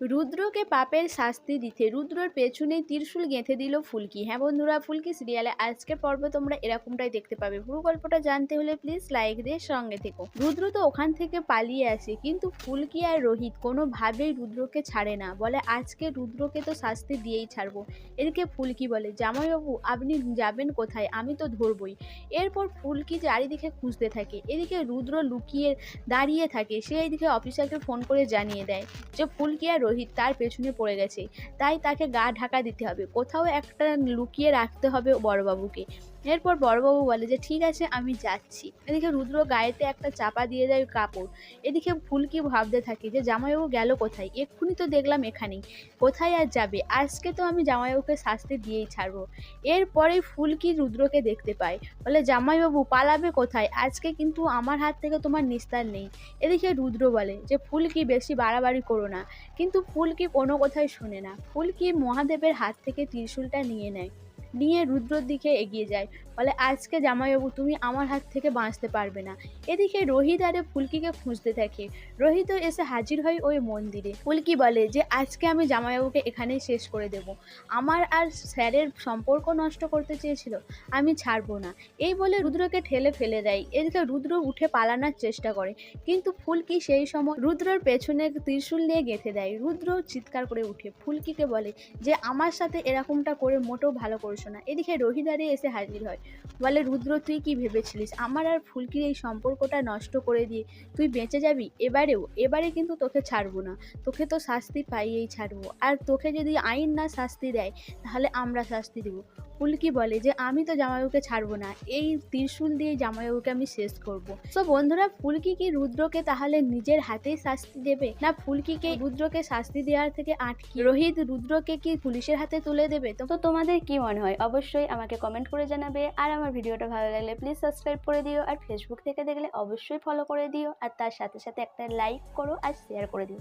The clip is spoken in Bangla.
রুদ্রকে পাপের শাস্তি দিতে রুদ্রর পেছনে ত্রিশূল গেঁথে দিল ফুলকি। হ্যাঁ বন্ধুরা, ফুলকি সিরিয়ালে আজকের পর্ব তোমরা এরকমটাই দেখতে পাবে। পুরো গল্পটা জানতে হলে প্লিজ লাইক দিয়ে সঙ্গে থেকো। রুদ্র তো ওখান থেকে পালিয়ে আসে, কিন্তু ফুলকি আর রোহিত কোনোভাবেই রুদ্রকে ছাড়ে না। বলে, আজকে রুদ্রকে তো শাস্তি দিয়েই ছাড়বো। এদিকে ফুলকি বলে, জামাইবাবু, আপনি যাবেন কোথায়? আমি তো ধরবই। এরপর ফুলকি চারিদিকে খুঁজতে থাকে। এদিকে রুদ্র লুকিয়ে দাঁড়িয়ে থাকে, সে এইদিকে অফিসারকে ফোন করে জানিয়ে দেয় যে ফুলকি আর রোহিত তার পেছনে পড়ে গেছে। তাই তাকে গা ঢাকা দিতে হবে। কোথাও একটা লুকিয়ে রাখতে হবে বড়বাবুকে। এরপর বড়বাবু বলে যে, ঠিক আছে, আমি যাচ্ছি। এদিকে রুদ্র গায়েতে একটা চাপা দিয়ে দেয় কাপড়। এদিকে ফুলকি ভাবতে থাকে যে, জামাইবাবু গেল কোথায়? এক্ষুনি তো দেখলাম এখানেই কোথায় আর যাবে? আজকে তো আমি জামাইবাবুকে শাস্তি দিয়েই ছাড়বো। এরপরেই ফুলকি রুদ্রকে দেখতে পায়। বলে, জামাইবাবু, পালাবে কোথায়? আজকে কিন্তু আমার হাত থেকে তোমার নিস্তার নেই। এদিকে রুদ্র বলে যে, ফুলকি, বেশি বাড়াবাড়ি করো না। কিন্তু ফুলকি কোনো কথাই শোনে না। ফুলকি মহাদেবের হাত থেকে ত্রিশূলটা নিয়ে নেয়? নিয়ে রুদ্রর দিকে এগিয়ে যায়। বলে, আজকে জামাইবাবু, তুমি আমার হাত থেকে বাঁচতে পারবে না। এদিকে রোহিত আরে ফুলকিকে খুঁজতে থাকে। রোহিতও এসে হাজির হয় ওই মন্দিরে। ফুলকি বলে যে, আজকে আমি জামাইবাবুকে এখানেই শেষ করে দেব। আমার আর স্যারের সম্পর্ক নষ্ট করতে চেয়েছিল, আমি ছাড়বো না। এই বলে রুদ্রকে ঠেলে ফেলে দেয়। এদিকে রুদ্র উঠে পালানোর চেষ্টা করে, কিন্তু ফুলকি সেই সময় রুদ্রর পেছনে ত্রিশূল নিয়ে গেঁথে দেয়। রুদ্র চিৎকার করে উঠে। ফুলকিকে বলে যে, আমার সাথে এরকমটা করে মোটেও ভালো করছ না এদিকে রহিদারে এসে হাজির হয়। বলে, রুদ্র, তুই কি ভেবেছিলিস? আমার আর ফুলকির এই সম্পর্কটা নষ্ট করে দিয়ে তুই বেঁচে যাবি? এবারেও, এবারে কিন্তু তোকে ছাড়বো না। তোকে তো শাস্তি পাইয়েই ছাড়বো। আর তোকে যদি আইন না শাস্তি দেয়, তাহলে আমরা শাস্তি দেবো। ফুলকি বলে যে, আমি তো জামাইবাবুকে ছাড়বো না, এই ত্রিশূল দিয়ে জামাইবাবুকে আমি শেষ করব। তো বন্ধুরা, ফুলকি কি রুদ্রকে তাহলে নিজের হাতেই শাস্তি দেবে? না ফুলকিকে রুদ্রকে শাস্তি দেওয়ার থেকে আটকে? রোহিত রুদ্রকে কি পুলিশের হাতে তুলে দেবে? তো তোমাদের কি মনে হয়? অবশ্যই আমাকে কমেন্ট করে জানাবে। আর আমার ভিডিওটা ভালো লাগলে প্লিজ সাবস্ক্রাইব করে দিও। আর ফেসবুক থেকে দেখলে অবশ্যই ফলো করে দিও। আর তার সাথে সাথে একটা লাইক করো আর শেয়ার করে দিও।